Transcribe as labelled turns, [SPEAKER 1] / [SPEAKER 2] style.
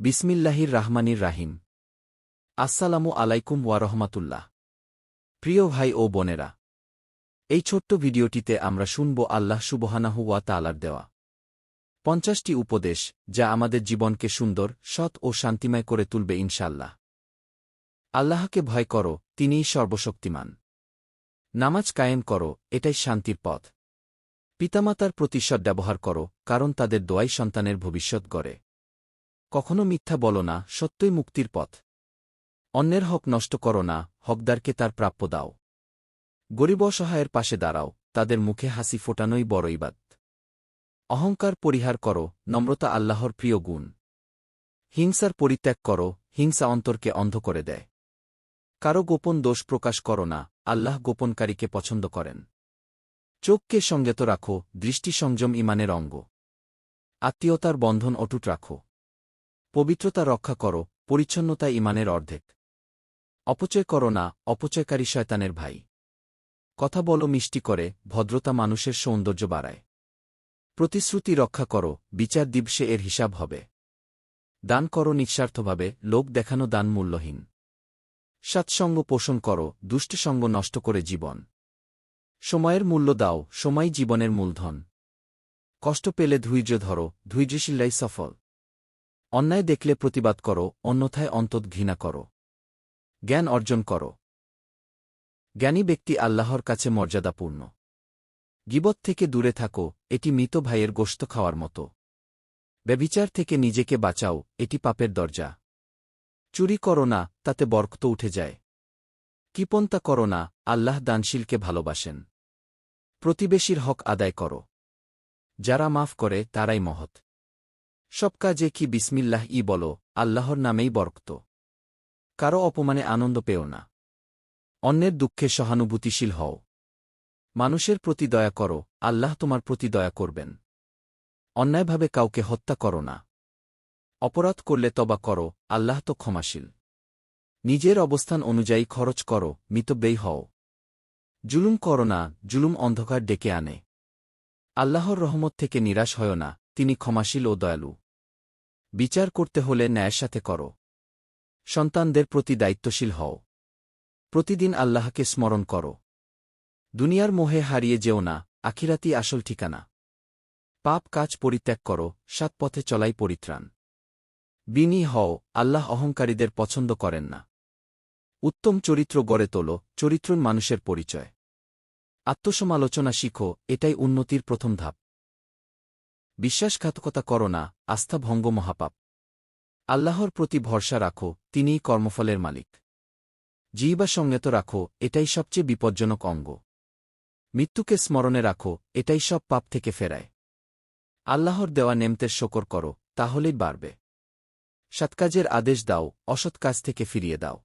[SPEAKER 1] বিসমিল্লাহির রাহমানির রাহিম। আসসালামু আলাইকুম ওয়া রহমাতুল্লাহ। প্রিয় ভাই ও বোনেরা, এই ছোট্ট ভিডিওটিতে আমরা শুনব আল্লাহ সুবহানাহু ওয়া তাআলার দেওয়া পঞ্চাশটি উপদেশ যা আমাদের জীবনকে সুন্দর, সৎ ও শান্তিময় করে তুলবে ইনশাল্লাহ আল্লাহকে ভয় করো, তিনিই সর্বশক্তিমান। নামাজ কায়েম করো, এটাই শান্তির পথ। পিতামাতার প্রতি ব্যবহার করো, কারণ তাদের দোয়াই সন্তানের ভবিষ্যৎ গড়ে। কখনো মিথ্যা বলো না, সত্যই মুক্তির পথ। অন্যের হক নষ্ট করো না, হকদারকে তার প্রাপ্য দাও। গরিব অসহায়ের পাশে দাঁড়াও, তাদের মুখে হাসি ফোটানোই বড় অহংকার পরিহার করো, নম্রতা আল্লাহর প্রিয় গুণ। হিংসার পরিত্যাগ করো, হিংসা অন্তরকে অন্ধ করে দেয়। কারও গোপন দোষ প্রকাশ করো না, আল্লাহ গোপনকারীকে পছন্দ করেন। চোখকে সঙ্গেত রাখো, দৃষ্টি সংযম ইমানের অঙ্গ। আত্মীয়তার বন্ধন অটুট রাখো। পবিত্রতা রক্ষা করো, পরিচ্ছন্নতা ইমানের অর্ধেক। অপচয় করো না, অপচয়কারী শয়তানের ভাই। কথা বলো মিষ্টি করে, ভদ্রতা মানুষের সৌন্দর্য বাড়ায়। প্রতিশ্রুতি রক্ষা করো, বিচার দিবসে এর হিসাব হবে। দান করো নিঃস্বার্থভাবে, লোক দেখানো দান মূল্যহীন। সৎসঙ্গ পোষণ করো দুষ্টসঙ্গ নষ্ট করে জীবন। সময়ের মূল্য দাও, সময় জীবনের মূলধন। কষ্ট পেলে ধৈর্য ধরো ধৈর্যশীলাই সফল। অন্যায় দেখলে প্রতিবাদ করো, অন্যথায় অন্তত ঘৃণা করো। জ্ঞান অর্জন করো। জ্ঞানী ব্যক্তি আল্লাহর কাছে মর্যাদাপূর্ণ। গিবত থেকে দূরে থাকো, এটি মৃত ভাইয়ের গোস্ত খাওয়ার মতো। ব্যবিচার থেকে নিজেকে বাঁচাও, এটি পাপের দরজা। চুরি করো না, তাতে বরক্ত উঠে যায়। কিপন্তা করো না, আল্লাহ দানশীলকে ভালোবাসেন। প্রতিবেশীর হক আদায় করো। যারা মাফ করে, তারাই মহৎ। সব কাজে কি বিসমিল্লাহ ই বলো, আল্লাহর নামেই বরক্ত। কারও অপমানে আনন্দ পেও না। অন্যের দুঃখে সহানুভূতিশীল হও। মানুষের প্রতি দয়া করো, আল্লাহ তোমার প্রতি দয়া করবেন। অন্যায়ভাবে কাউকে হত্যা করো না। অপরাধ করলে তবা করো, আল্লাহ তো ক্ষমাশীল। নিজের অবস্থান অনুযায়ী খরচ করো মিতব্যয়ী হও। জুলুম করো না, জুলুম অন্ধকার ডেকে আনে। আল্লাহর রহমত থেকে নিরাশ হয় না, তিনি ক্ষমাশীল ও দয়ালু। বিচার করতে হলে ন্যায়ের সাথে করো। সন্তানদের প্রতি দায়িত্বশীল হও। প্রতিদিন আল্লাহকে স্মরণ করো। দুনিয়ার মোহে হারিয়ে যেও না আখিরাতি আসল ঠিকানা। পাপ কাজ পরিত্যাগ করো, সাত পথে চলাই পরিত্রাণ। বিনি হও, আল্লাহ অহংকারীদের পছন্দ করেন না। উত্তম চরিত্র গড়ে তোলো চরিত্রন মানুষের পরিচয়। আত্মসমালোচনা শিখো, এটাই উন্নতির প্রথম ধাপ। বিশ্বাসঘাতকতা করো না, আস্থা ভঙ্গ মহাপাপ। আল্লাহর প্রতি ভরসা রাখো, তিনিই কর্মফলের মালিক। জিইবা সংযত রাখো, এটাই সবচেয়ে বিপজ্জনক অঙ্গ। মৃত্যুকে স্মরণে রাখো, এটাই সব পাপ থেকে ফেরায়। আল্লাহর দেওয়া নেমতের শকর করো, তাহলেই বাড়বে। সৎকাজের আদেশ দাও, অসৎ কাজ থেকে ফিরিয়ে দাও।